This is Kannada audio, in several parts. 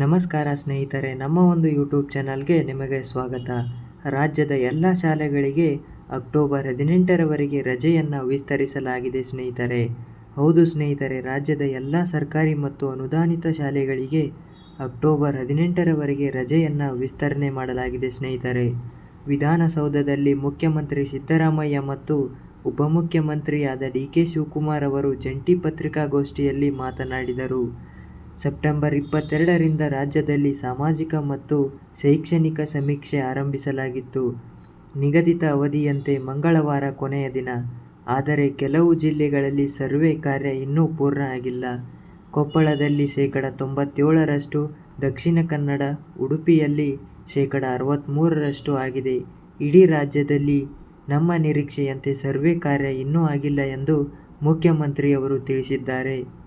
ನಮಸ್ಕಾರ ಸ್ನೇಹಿತರೆ, ನಮ್ಮ ಒಂದು ಯೂಟ್ಯೂಬ್ ಚಾನಲ್ಗೆ ನಿಮಗೆ ಸ್ವಾಗತ. ರಾಜ್ಯದ ಎಲ್ಲ ಶಾಲೆಗಳಿಗೆ ಅಕ್ಟೋಬರ್ ಹದಿನೆಂಟರವರೆಗೆ ರಜೆಯನ್ನು ವಿಸ್ತರಿಸಲಾಗಿದೆ ಸ್ನೇಹಿತರೆ. ಹೌದು ಸ್ನೇಹಿತರೆ, ರಾಜ್ಯದ ಎಲ್ಲ ಸರ್ಕಾರಿ ಮತ್ತು ಅನುದಾನಿತ ಶಾಲೆಗಳಿಗೆ ಅಕ್ಟೋಬರ್ ಹದಿನೆಂಟರವರೆಗೆ ರಜೆಯನ್ನು ವಿಸ್ತರಣೆ ಮಾಡಲಾಗಿದೆ ಸ್ನೇಹಿತರೆ. ವಿಧಾನಸೌಧದಲ್ಲಿ ಮುಖ್ಯಮಂತ್ರಿ ಸಿದ್ದರಾಮಯ್ಯ ಮತ್ತು ಉಪಮುಖ್ಯಮಂತ್ರಿಯಾದ ಡಿ ಕೆ ಶಿವಕುಮಾರ್ ಅವರು ಜಂಟಿ ಪತ್ರಿಕಾಗೋಷ್ಠಿಯಲ್ಲಿ ಮಾತನಾಡಿದರು. ಸೆಪ್ಟೆಂಬರ್ ಇಪ್ಪತ್ತೆರಡರಿಂದ ರಾಜ್ಯದಲ್ಲಿ ಸಾಮಾಜಿಕ ಮತ್ತು ಶೈಕ್ಷಣಿಕ ಸಮೀಕ್ಷೆ ಆರಂಭಿಸಲಾಗಿತ್ತು. ನಿಗದಿತ ಅವಧಿಯಂತೆ ಮಂಗಳವಾರ ಕೊನೆಯ ದಿನ. ಆದರೆ ಕೆಲವು ಜಿಲ್ಲೆಗಳಲ್ಲಿ ಸರ್ವೆ ಕಾರ್ಯ ಇನ್ನೂ ಪೂರ್ಣ ಆಗಿಲ್ಲ. ಕೊಪ್ಪಳದಲ್ಲಿ ಶೇಕಡ ತೊಂಬತ್ತೇಳರಷ್ಟು, ದಕ್ಷಿಣ ಕನ್ನಡ, ಉಡುಪಿಯಲ್ಲಿ ಶೇಕಡ ಅರವತ್ತ್ಮೂರರಷ್ಟು ಆಗಿದೆ. ಇಡೀ ರಾಜ್ಯದಲ್ಲಿ ನಮ್ಮ ನಿರೀಕ್ಷೆಯಂತೆ ಸರ್ವೆ ಕಾರ್ಯ ಇನ್ನೂ ಆಗಿಲ್ಲ ಎಂದು ಮುಖ್ಯಮಂತ್ರಿಯವರು ತಿಳಿಸಿದ್ದಾರೆ.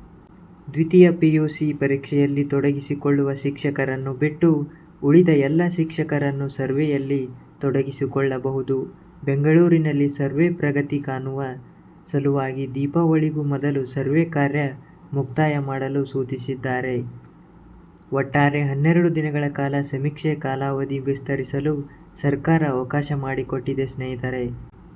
ದ್ವಿತೀಯ ಪಿಯುಸಿ ಪರೀಕ್ಷೆಯಲ್ಲಿ ತೊಡಗಿಸಿಕೊಳ್ಳುವ ಶಿಕ್ಷಕರನ್ನು ಬಿಟ್ಟು ಉಳಿದ ಎಲ್ಲ ಶಿಕ್ಷಕರನ್ನು ಸರ್ವೆಯಲ್ಲಿ ತೊಡಗಿಸಿಕೊಳ್ಳಬಹುದು. ಬೆಂಗಳೂರಿನಲ್ಲಿ ಸರ್ವೆ ಪ್ರಗತಿ ಕಾಣುವ ಸಲುವಾಗಿ ದೀಪಾವಳಿಗೂ ಮೊದಲು ಸರ್ವೆ ಕಾರ್ಯ ಮುಕ್ತಾಯ ಮಾಡಲು ಸೂಚಿಸಿದ್ದಾರೆ. ಒಟ್ಟಾರೆ ಹನ್ನೆರಡು ದಿನಗಳ ಕಾಲ ಸಮೀಕ್ಷೆ ಕಾಲಾವಧಿ ವಿಸ್ತರಿಸಲು ಸರ್ಕಾರ ಅವಕಾಶ ಮಾಡಿಕೊಟ್ಟಿದೆ ಸ್ನೇಹಿತರೆ.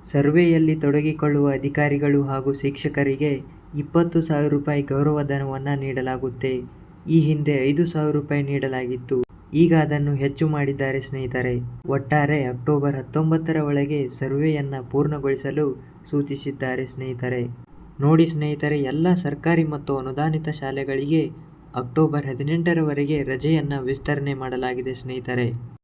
ಸರ್ವೆಯಲ್ಲಿ ತೊಡಗಿಕೊಳ್ಳುವ ಅಧಿಕಾರಿಗಳು ಹಾಗೂ ಶಿಕ್ಷಕರಿಗೆ ಇಪ್ಪತ್ತು ಸಾವಿರ ರೂಪಾಯಿ ಗೌರವಧನವನ್ನು ನೀಡಲಾಗುತ್ತೆ. ಈ ಹಿಂದೆ ಐದು ಸಾವಿರ ರೂಪಾಯಿ ನೀಡಲಾಗಿತ್ತು. ಈಗ ಅದನ್ನು ಹೆಚ್ಚು ಮಾಡಿದ್ದಾರೆ ಸ್ನೇಹಿತರೆ. ಒಟ್ಟಾರೆ ಅಕ್ಟೋಬರ್ ಹತ್ತೊಂಬತ್ತರ ಒಳಗೆ ಸರ್ವೆಯನ್ನು ಪೂರ್ಣಗೊಳಿಸಲು ಸೂಚಿಸಿದ್ದಾರೆ ಸ್ನೇಹಿತರೆ. ನೋಡಿ ಸ್ನೇಹಿತರೆ, ಎಲ್ಲ ಸರ್ಕಾರಿ ಮತ್ತು ಅನುದಾನಿತ ಶಾಲೆಗಳಿಗೆ ಅಕ್ಟೋಬರ್ ಹದಿನೆಂಟರವರೆಗೆ ರಜೆಯನ್ನು ವಿಸ್ತರಣೆ ಮಾಡಲಾಗಿದೆ ಸ್ನೇಹಿತರೆ.